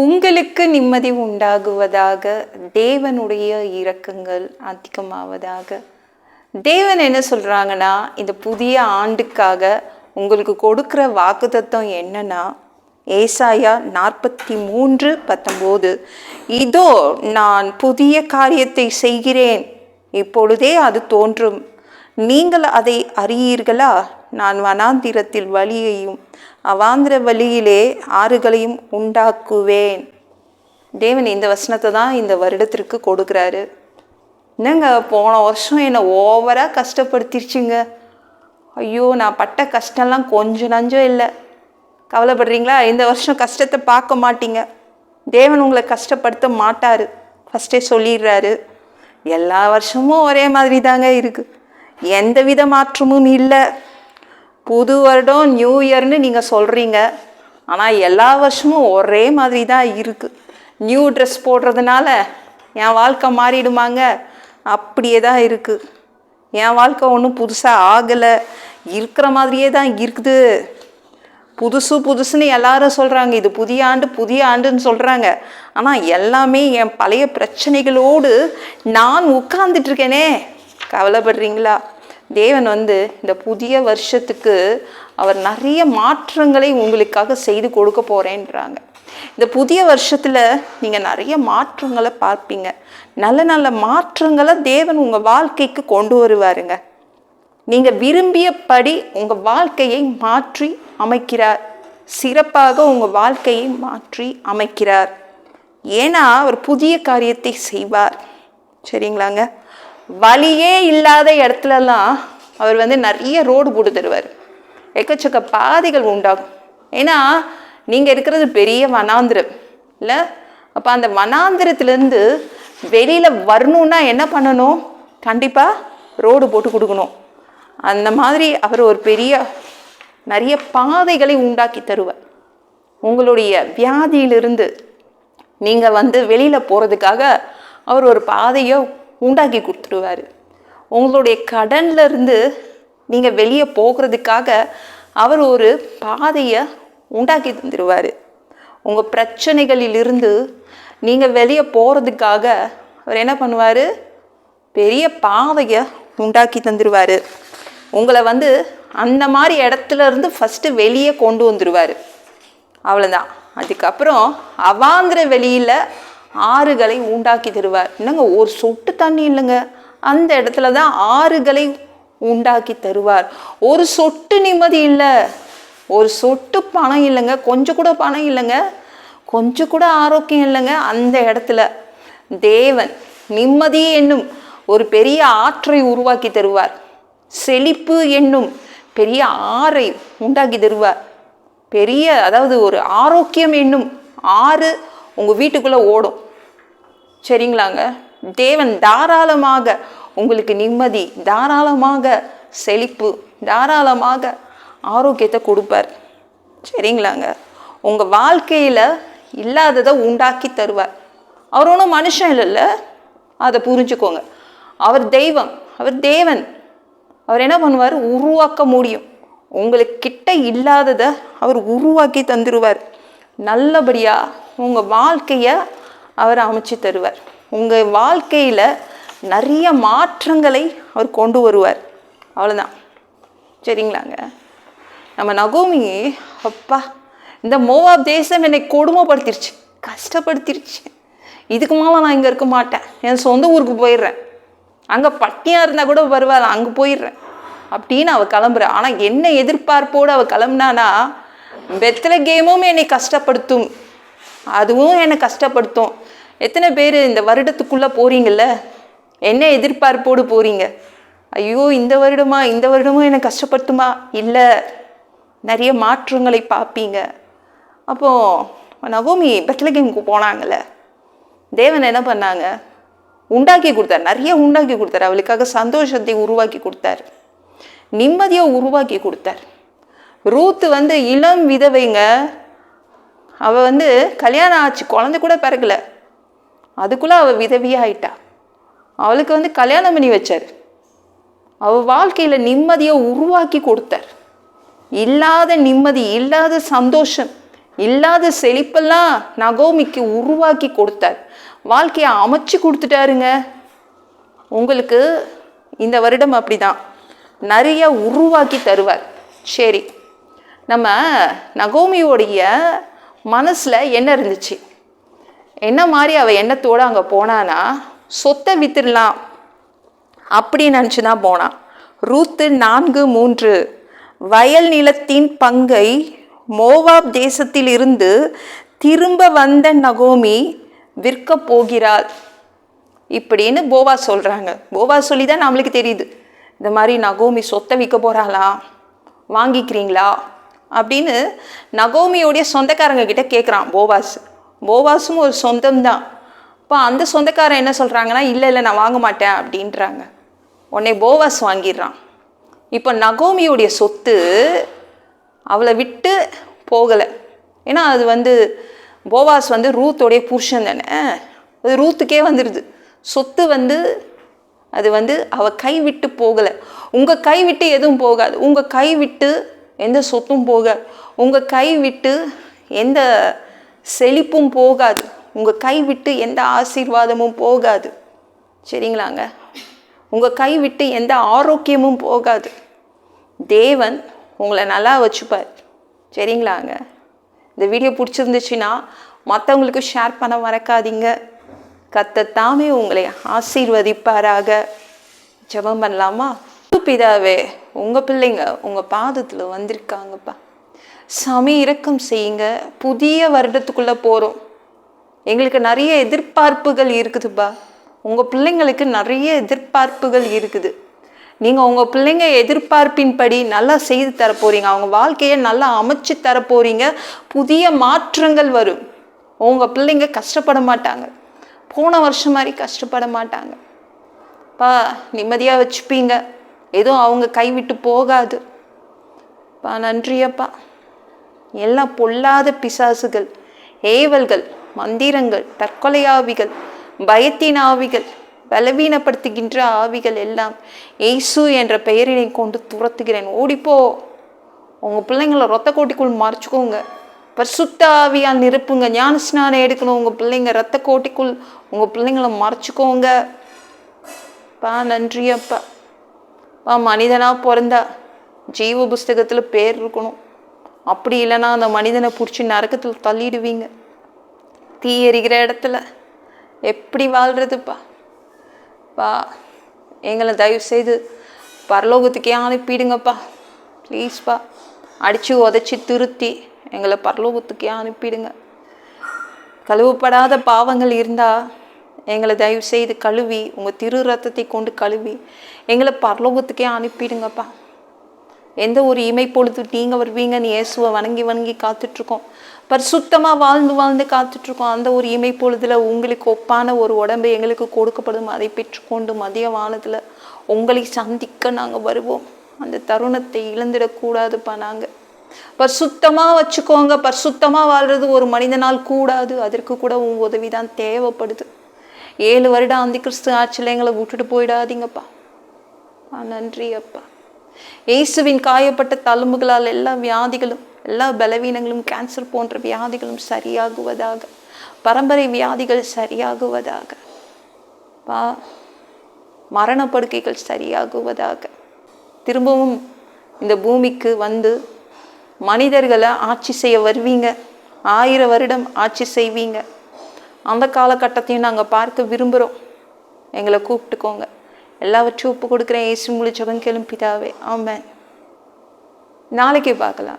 உங்களுக்கு நிம்மதி உண்டாகுவதாக தேவனுடைய இரக்கங்கள் அதிகமாவதாக. தேவன் என்ன சொல்கிறாங்கன்னா இந்த புதிய ஆண்டுக்காக உங்களுக்கு கொடுக்குற வாக்குத்தத்தம் என்னன்னா ஏசாயா நாற்பத்தி மூன்று பத்தொம்போது இதோ நான் புதிய காரியத்தை செய்கிறேன் இப்பொழுதே அது தோன்றும். நீங்கள் அதை அறியீர்களா? நான் வனாந்திரத்தில் வழியையும் அவாந்திர வழியிலே ஆறுகளையும் உண்டாக்குவேன். தேவன் இந்த வசனத்தை தான் இந்த வருடத்திற்கு கொடுக்குறாரு. என்னங்க போன வருஷம் என்னை ஓவராக கஷ்டப்படுத்திருச்சுங்க. ஐயோ நான் பட்ட கஷ்டம்லாம் கொஞ்சம் நஞ்சம் இல்லை. கவலைப்படுறீங்களா? இந்த வருஷம் கஷ்டத்தை பார்க்க மாட்டீங்க. தேவன் உங்களை கஷ்டப்படுத்த மாட்டார். ஃபஸ்ட்டே சொல்லிடுறாரு. எல்லா வருஷமும் ஒரே மாதிரி தாங்க இருக்குது எந்த வித மாற்றமும் இல்லை. புது வருடம் நியூ இயர்னு நீங்கள் சொல்கிறீங்க ஆனால் எல்லா வருஷமும் ஒரே மாதிரி தான் இருக்குது நியூ ட்ரெஸ் போடுறதுனால என் வாழ்க்கை மாறிடுமாங்க. அப்படியே தான் இருக்குது என் வாழ்க்கை ஒன்றும் புதுசாக ஆகலை. இருக்கிற மாதிரியே தான் இருக்குது. புதுசு புதுசுன்னு எல்லாரும் சொல்கிறாங்க இது புதிய ஆண்டு புதிய ஆண்டுன்னு சொல்கிறாங்க ஆனால் எல்லாமே என் பழைய பிரச்சனைகளோடு நான் உட்கார்ந்துட்டு இருக்கேனே. கவலைப்படுறீங்களா? தேவன் வந்து இந்த புதிய வருஷத்துக்கு அவர் நிறைய மாற்றங்களை உங்களுக்காக செய்து கொடுக்க போகிறேன்றாங்க இந்த புதிய வருஷத்தில் நீங்கள் நிறைய மாற்றங்களை பார்ப்பீங்க. நல்ல நல்ல மாற்றங்களை தேவன் உங்கள் வாழ்க்கைக்கு கொண்டு வருவாருங்க. நீங்கள் விரும்பியபடி உங்கள் வாழ்க்கையை மாற்றி அமைக்கிறார். சிறப்பாக உங்கள் வாழ்க்கையை மாற்றி அமைக்கிறார். ஏன்னா அவர் புதிய காரியத்தை செய்வார். சரிங்களாங்க? வழியே இல்லாத இடத்துலலாம் அவர் வந்து நிறைய ரோடு போட்டு தருவார். எக்கச்சக்க பாதைகள் உண்டாகும். ஏன்னா நீங்கள் இருக்கிறது பெரிய வனாந்திரம். இல்லை? அப்போ அந்த வனாந்திரத்துலேருந்து வெளியில் வரணுன்னா என்ன பண்ணணும்? கண்டிப்பாக ரோடு போட்டு கொடுக்கணும். அந்த மாதிரி அவர் ஒரு பெரிய நிறைய பாதைகளை உண்டாக்கி தருவார். உங்களுடைய வியாதியிலிருந்து நீங்கள் வந்து வெளியில் போகிறதுக்காக அவர் ஒரு பாதையை உண்டாக்கி கொடுத்துருவார் உங்களுடைய கடன்லேருந்து நீங்கள் வெளியே போகிறதுக்காக அவர் ஒரு பாதையை உண்டாக்கி தந்துடுவார். உங்கள் பிரச்சனைகளிலிருந்து நீங்கள் வெளியே போகிறதுக்காக அவர் என்ன பண்ணுவார்? பெரிய பாதையை உண்டாக்கி தந்துடுவார். உங்களை வந்து அந்த மாதிரி இடத்துல இருந்து ஃபஸ்ட்டு வெளியே கொண்டு வந்துடுவார். அவ்வளோதான் அதுக்கப்புறம் அவாந்திர வெளியில் ஆறுகளை உண்டாக்கி தருவார். என்னங்க ஒரு சொட்டு தண்ணி இல்லைங்க? அந்த இடத்துல தான் ஆறுகளை உண்டாக்கி தருவார். ஒரு சொட்டு நிம்மதி இல்லை. ஒரு சொட்டு பணம் இல்லைங்க. கொஞ்சம் கூட பணம் இல்லைங்க. கொஞ்சம் கூட ஆரோக்கியம் இல்லைங்க. அந்த இடத்துல தேவன் நிம்மதி என்னும் ஒரு பெரிய ஆற்றை உருவாக்கி தருவார். செழிப்பு என்னும் பெரிய ஆறை உண்டாக்கி தருவார். பெரிய அதாவது ஒரு ஆரோக்கியம் என்னும் ஆறு உங்கள் வீட்டுக்குள்ளே ஓடும். சரிங்களாங்க? தேவன் தாராளமாக உங்களுக்கு நிம்மதி தாராளமாக செழிப்பு தாராளமாக ஆரோக்கியத்தை கொடுப்பார். சரிங்களாங்க? உங்கள் வாழ்க்கையில் இல்லாததை உண்டாக்கி தருவார். அவர் ஒன்றும் மனுஷன் இல்லைல்ல. அதை புரிஞ்சுக்கோங்க. அவர் தெய்வம் அவர் தேவன். அவர் என்ன பண்ணுவார்? உருவாக்க முடியும். உங்களுக்கு கிட்ட இல்லாததை அவர் உருவாக்கி தந்துடுவார் நல்லபடியாக உங்கள் வாழ்க்கையை அவர் அமைச்சு தருவார். உங்கள் வாழ்க்கையில் நிறைய மாற்றங்களை அவர் கொண்டு வருவார். அவ்வளோதான் சரிங்களாங்க? நம்ம நகோமி அப்பா இந்த மோவாப் தேசம் என்னை கொடுமைப்படுத்திருச்சு கஷ்டப்படுத்திருச்சு. இதுக்கு மேலே நான் இங்கே இருக்க மாட்டேன். என் சொந்த ஊருக்கு போயிடுறேன். அங்கே பட்டியாக இருந்தால் கூட வருவாள் அங்கே போயிடுறேன். அப்படின்னு அவள் கிளம்புறா. ஆனால் என்ன எதிர்பார்ப்போடு அவள் கிளம்புனானா பெத்தல கேமும் என்னை கஷ்டப்படுத்தும். அதுவும் என்னை கஷ்டப்படுத்தும். எத்தனை பேர் இந்த வருடத்துக்குள்ளே போகிறீங்கல்ல என்ன எதிர்பார்ப்போடு போகிறீங்க ஐயோ இந்த வருடமா இந்த வருடமும் என்னை கஷ்டப்படுத்துமா? இல்லை நிறைய மாற்றங்களை பார்ப்பீங்க. அப்போது நவோமி பெத்லகேமுக்கு போனாங்கல்ல. தேவன் என்ன பண்ணாங்க? உண்டாக்கி கொடுத்தார். நிறைய உண்டாக்கி கொடுத்தார். அவளுக்காக சந்தோஷத்தை உருவாக்கி கொடுத்தார். நிம்மதியை உருவாக்கி கொடுத்தார். ரூத்து வந்து இளம் விதவைங்க. அவள் வந்து கல்யாணம் ஆச்சு குழந்தை கூட பிறகுல அதுக்குள்ளே அவள் விதவியாயிட்டா. அவளுக்கு வந்து கல்யாணம் பண்ணி வச்சார். அவள் வாழ்க்கையில் நிம்மதியை உருவாக்கி கொடுத்தார். இல்லாத நிம்மதி இல்லாத சந்தோஷம் இல்லாத செழிப்பெல்லாம் நகோமிக்கு உருவாக்கி கொடுத்தார். வாழ்க்கையை அமைச்சு கொடுத்துட்டாருங்க. உங்களுக்கு இந்த வருடம் அப்படிதான். நிறைய உருவாக்கி தருவார். சரி நம்ம நகோமியோடைய மனசில் என்ன இருந்துச்சு? என்ன மாதிரி அவள் எண்ணத்தோடு அங்கே போனானா சொத்தை வித்துடலாம் அப்படி நினச்சி தான் போனான் ரூத்து நான்கு மூன்று. வயல் நிலத்தின் பங்கை மோவாப் தேசத்தில் இருந்து திரும்ப வந்த நகோமி விற்க போகிறாள் இப்படின்னு போவா சொல்கிறாங்க போவா சொல்லி தான் நம்மளுக்கு தெரியுது. இந்த மாதிரி நகோமி சொத்தை விற்க போகிறாளா வாங்கிக்கிறீங்களா? அப்படின்னு நகோமியோடைய சொந்தக்காரங்க கிட்ட கேட்குறான் போவாஸ் போவாஸும் ஒரு சொந்தம்தான். இப்போ அந்த சொந்தக்காரன் என்ன சொல்கிறாங்கன்னா இல்லை இல்லை நான் வாங்க மாட்டேன் அப்படின்றாங்க. உடனே போவாஸ் வாங்கிடுறான். இப்போ நகோமியுடைய சொத்து அவளை விட்டு போகலை. ஏன்னா அது வந்து போவாஸ் வந்து ரூத்தோடைய புருஷன் தானே. அது ரூத்துக்கே வந்துடுது சொத்து வந்து அது வந்து அவள் கை விட்டு போகலை. உங்கள் கை விட்டு எதுவும் போகாது. உங்கள் கை விட்டு எந்த சொத்தும் போக உங்கள் கை விட்டு எந்த செழிப்பும் போகாது. உங்கள் கை விட்டு எந்த ஆசீர்வாதமும் போகாது. சரிங்களாங்க? உங்கள் கை விட்டு எந்த ஆரோக்கியமும் போகாது. தேவன் உங்களை நல்லா வச்சுப்பார். சரிங்களாங்க? இந்த வீடியோ பிடிச்சிருந்துச்சுன்னா மற்றவங்களுக்கு ஷேர் பண்ண மறக்காதீங்க. கத்தத்தாமே உங்களை ஆசீர்வதிப்பாராக. ஜெபம் பண்ணலாமா? பிதாவே உங்கள் பிள்ளைங்க உங்கள் பாதத்தில் வந்திருக்காங்கப்பா. சாமி இறக்கம் செய்யுங்க. புதிய வருடத்துக்குள்ளே போகிறோம் எங்களுக்கு நிறைய எதிர்பார்ப்புகள் இருக்குதுப்பா. உங்கள் பிள்ளைங்களுக்கு நிறைய எதிர்பார்ப்புகள் இருக்குது. நீங்கள் உங்கள் பிள்ளைங்க எதிர்பார்ப்பின்படி நல்லா செய்து தர போகிறீங்க அவங்க வாழ்க்கையை நல்லா அமைச்சு தர போகிறீங்க புதிய மாற்றங்கள் வரும். உங்கள் பிள்ளைங்க கஷ்டப்பட மாட்டாங்க. போன வருஷம் மாதிரி கஷ்டப்பட மாட்டாங்க. பா நிம்மதியாக வச்சுப்பீங்க. எதுவும் அவங்க கைவிட்டு போகாது. பா நன்றியப்பா. எல்லாம் பொல்லாத பிசாசுகள் ஏவல்கள் மந்திரங்கள் தற்கொலை ஆவிகள் பயத்தின் ஆவிகள் பலவீனப்படுத்துகின்ற ஆவிகள் எல்லாம் ஏசு என்ற பெயரினை கொண்டு துரத்துகிறேன். ஓடிப்போ. உங்கள் பிள்ளைங்களை ரத்த கோட்டிக்குள் மறைச்சிக்கோங்க. பரிசுத்த ஆவியால் நிரப்புங்க. ஞான ஸ்நானம் எடுக்கணும் உங்கள் பிள்ளைங்க. ரத்த கோட்டிக்குள் உங்கள் பிள்ளைங்கள மறைச்சிக்கோங்க. பா நன்றியப்பா. அப்பா பா மனிதனாக பிறந்தா ஜீவ புஸ்தகத்தில் பேர் இருக்கணும். அப்படி இல்லைன்னா அந்த மனிதனை பிடிச்சி நரக்கத்தில் தள்ளிடுவீங்க. தீ எரிகிற இடத்துல எப்படி வாழ்கிறதுப்பா பா எங்களை தயவு செய்து பரலோகத்துக்கே அனுப்பிடுங்கப்பா. ப்ளீஸ்ப்பா அடித்து உதச்சி திருத்தி எங்களை பரலோகத்துக்கே அனுப்பிடுங்க. கழுவப்படாத பாவங்கள் இருந்தால் எங்களை தயவு செய்து கழுவி உங்கள் திரு ரத்தத்தை கொண்டு கழுவி. எங்களை பரலோகத்துக்கே அனுப்பிடுங்கப்பா. எந்த ஒரு இமை பொழுது நீங்கள் வருவீங்கன்னு இயேசுவை வணங்கி வணங்கி காத்துட்ருக்கோம். பரிசுத்தமாக வாழ்ந்து வாழ்ந்து காத்துட்ருக்கோம். அந்த ஒரு இமை பொழுதில் உங்களுக்கு ஒப்பான ஒரு உடம்பு எங்களுக்கு கொடுக்கப்படும். அதை பெற்றுக்கொண்டு மதிய வானத்தில் உங்களை சந்திக்க நாங்கள் வருவோம். அந்த தருணத்தை இழந்துடக்கூடாதுப்பா நாங்கள் பரிசுத்தமாக வச்சுக்கோங்க. பரிசுத்தமாக வாழ்றது ஒரு மனிதனால் கூடாது. அதற்கு கூட உங்கள் உதவி தான் தேவைப்படுது. ஏழு வருடம் அந்த கிறிஸ்து ஆட்சியில் எங்களை விட்டுட்டு போயிடாதீங்கப்பா. நன்றி அப்பா. இயேசுவின் காயப்பட்ட தழும்புகளால் எல்லா வியாதிகளும் எல்லா பலவீனங்களும் கேன்சர் போன்ற வியாதிகளும் சரியாகுவதாக. பரம்பரை வியாதிகள் சரியாகுவதாக. பா மரணப்படுக்கைகள் சரியாகுவதாக. திரும்பவும் இந்த பூமிக்கு வந்து மனிதர்களை ஆட்சி செய்ய வருவீங்க. ஆயிரம் வருடம் ஆட்சி செய்வீங்க. அந்த காலகட்டத்தையும் நாங்கள் பார்க்க விரும்புகிறோம் எங்களை கூப்பிட்டுக்கோங்க. எல்லாவற்றையும் ஒப்பு கொடுக்குறேன். ஏசு முழு ஜபம் ஆமாம் நாளைக்கு பார்க்கலாம்.